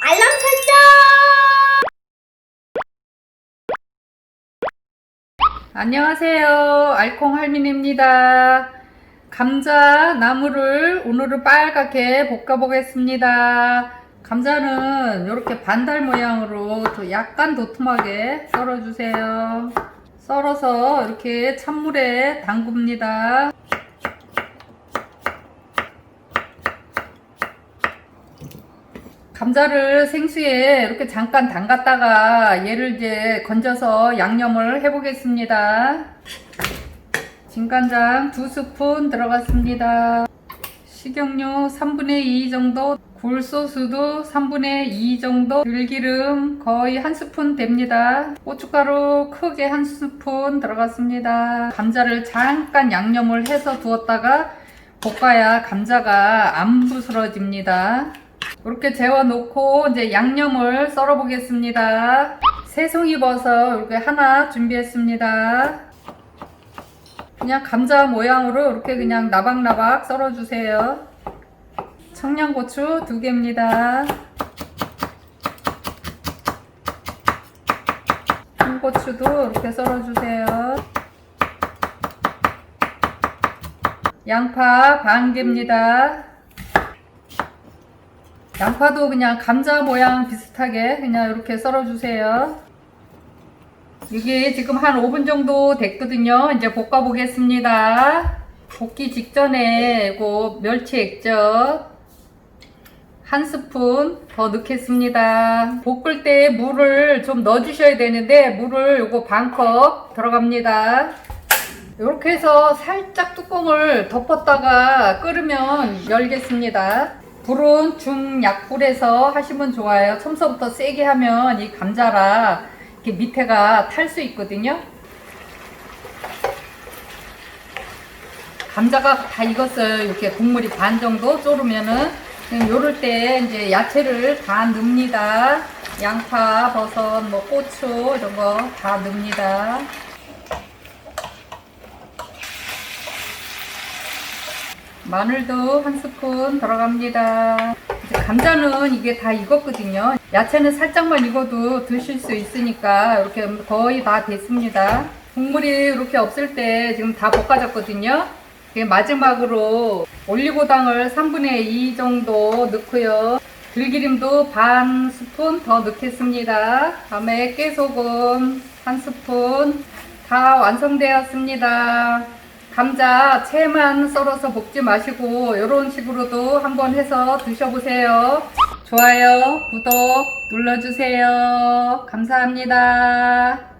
알람 설정! 안녕하세요. 알콩 할미니입니다. 감자 나무를 오늘은 빨갛게 볶아 보겠습니다. 감자는 이렇게 반달 모양으로 더 약간 도톰하게 썰어 주세요. 썰어서 이렇게 찬물에 담굽니다. 감자를 생수에 이렇게 잠깐 담갔다가 얘를 이제 건져서 양념을 해 보겠습니다. 진간장 두 스푼 들어갔습니다. 식용유 3분의 2 정도, 굴소스도 3분의 2 정도, 들기름 거의 한 스푼 됩니다. 고춧가루 크게 한 스푼 들어갔습니다. 감자를 잠깐 양념을 해서 두었다가 볶아야 감자가 안 부스러집니다. 이렇게 재워 놓고 이제 양념을 썰어 보겠습니다. 새송이 버섯 이렇게 하나 준비했습니다. 그냥 감자 모양으로 이렇게 그냥 나박나박 썰어 주세요. 청양고추 두 개입니다. 홍고추도 이렇게 썰어 주세요. 양파 반 개입니다. 양파도 그냥 감자 모양 비슷하게 그냥 이렇게 썰어 주세요. 이게 지금 한 5분 정도 됐거든요. 이제 볶아 보겠습니다. 볶기 직전에 그 멸치 액젓 한 스푼 더 넣겠습니다. 볶을 때 물을 좀 넣어 주셔야 되는데 물을 요거 반 컵 들어갑니다. 이렇게 해서 살짝 뚜껑을 덮었다가 끓으면 열겠습니다. 불은 중약불에서 하시면 좋아요. 처음서부터 세게 하면 이 감자라 이렇게 밑에가 탈 수 있거든요. 감자가 다 익었어요. 이렇게 국물이 반 정도 졸으면은 요럴 때 이제 야채를 다 넣습니다. 양파, 버섯, 뭐 고추 이런 거 다 넣습니다. 마늘도 한 스푼 들어갑니다. 감자는 이게 다 익었거든요. 야채는 살짝만 익어도 드실 수 있으니까 이렇게 거의 다 됐습니다. 국물이 이렇게 없을 때 지금 다 볶아졌거든요. 마지막으로 올리고당을 3분의 2 정도 넣고요. 들기름도 반 스푼 더 넣겠습니다. 다음에 깨소금 한 스푼 다 완성되었습니다. 감자 채만 썰어서 볶지 마시고 이런 식으로도 한번 해서 드셔보세요. 좋아요, 구독 눌러주세요. 감사합니다.